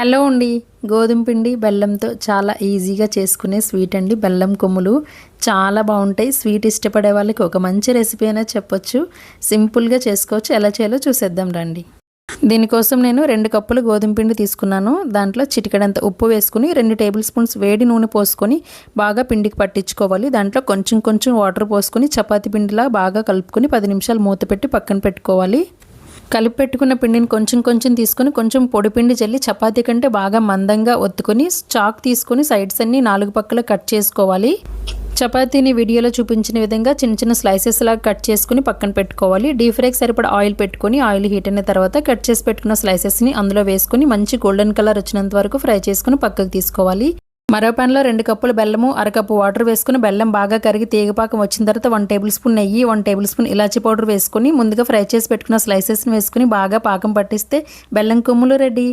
Hello అండి. గోధుమ పిండి బెల్లంతో చాలా ఈజీగా చేసుకునే స్వీట్ అండి. బెల్లం కొమ్ములు చాలా బాగుంటాయి. స్వీట్ ఇష్టపడే వాళ్ళకి ఒక మంచి రెసిపీ అయినా చెప్పొచ్చు. సింపుల్గా చేసుకోవచ్చు. ఎలా చేయాలో చూసేద్దాం రండి. దీనికోసం నేను రెండు కప్పులు గోధుమ పిండి తీసుకున్నాను. దాంట్లో చిటికడంత ఉప్పు వేసుకుని రెండు టేబుల్ స్పూన్స్ వేడి నూనె పోసుకొని బాగా పిండికి పట్టించుకోవాలి. దాంట్లో కొంచెం కొంచెం వాటర్ పోసుకొని చపాతీ పిండిలా బాగా కలుపుకొని పది నిమిషాలు మూత పెట్టి పక్కన పెట్టుకోవాలి. కలిపి పెట్టుకున్న పిండిని కొంచెం కొంచెం తీసుకొని కొంచెం పొడి పిండి చల్లి చపాతీ కంటే బాగా మందంగా ఒత్తుకొని చాక్ తీసుకొని సైడ్స్ అన్ని నాలుగు పక్కల కట్ చేసుకోవాలి. చపాతీని వీడియోలో చూపించిన విధంగా చిన్న చిన్న స్లైసెస్ లాగా కట్ చేసుకుని పక్కన పెట్టుకోవాలి. డీప్ ఫ్రైకి సరిపడా ఆయిల్ పెట్టుకొని ఆయిల్ హీట్ అయిన తర్వాత కట్ చేసి పెట్టుకున్న స్లైసెస్ని అందులో వేసుకొని మంచి గోల్డెన్ కలర్ వచ్చినంత వరకు ఫ్రై చేసుకుని పక్కకు తీసుకోవాలి. మరో ప్యాన్లో రెండు కప్పులు బెల్లము అరకప్పు వాటర్ వేసుకుని బెల్లం బాగా కరిగి తీగపాకం వచ్చిన తర్వాత వన్ టేబుల్ స్పూన్ నెయ్యి వన్ టేబుల్ స్పూన్ ఇలాచీ పౌడర్ వేసుకుని ముందుగా ఫ్రై చేసి పెట్టుకున్న స్లైసెస్ని వేసుకుని బాగా పాకం పట్టిస్తే బెల్లం కొమ్ములు రెడీ.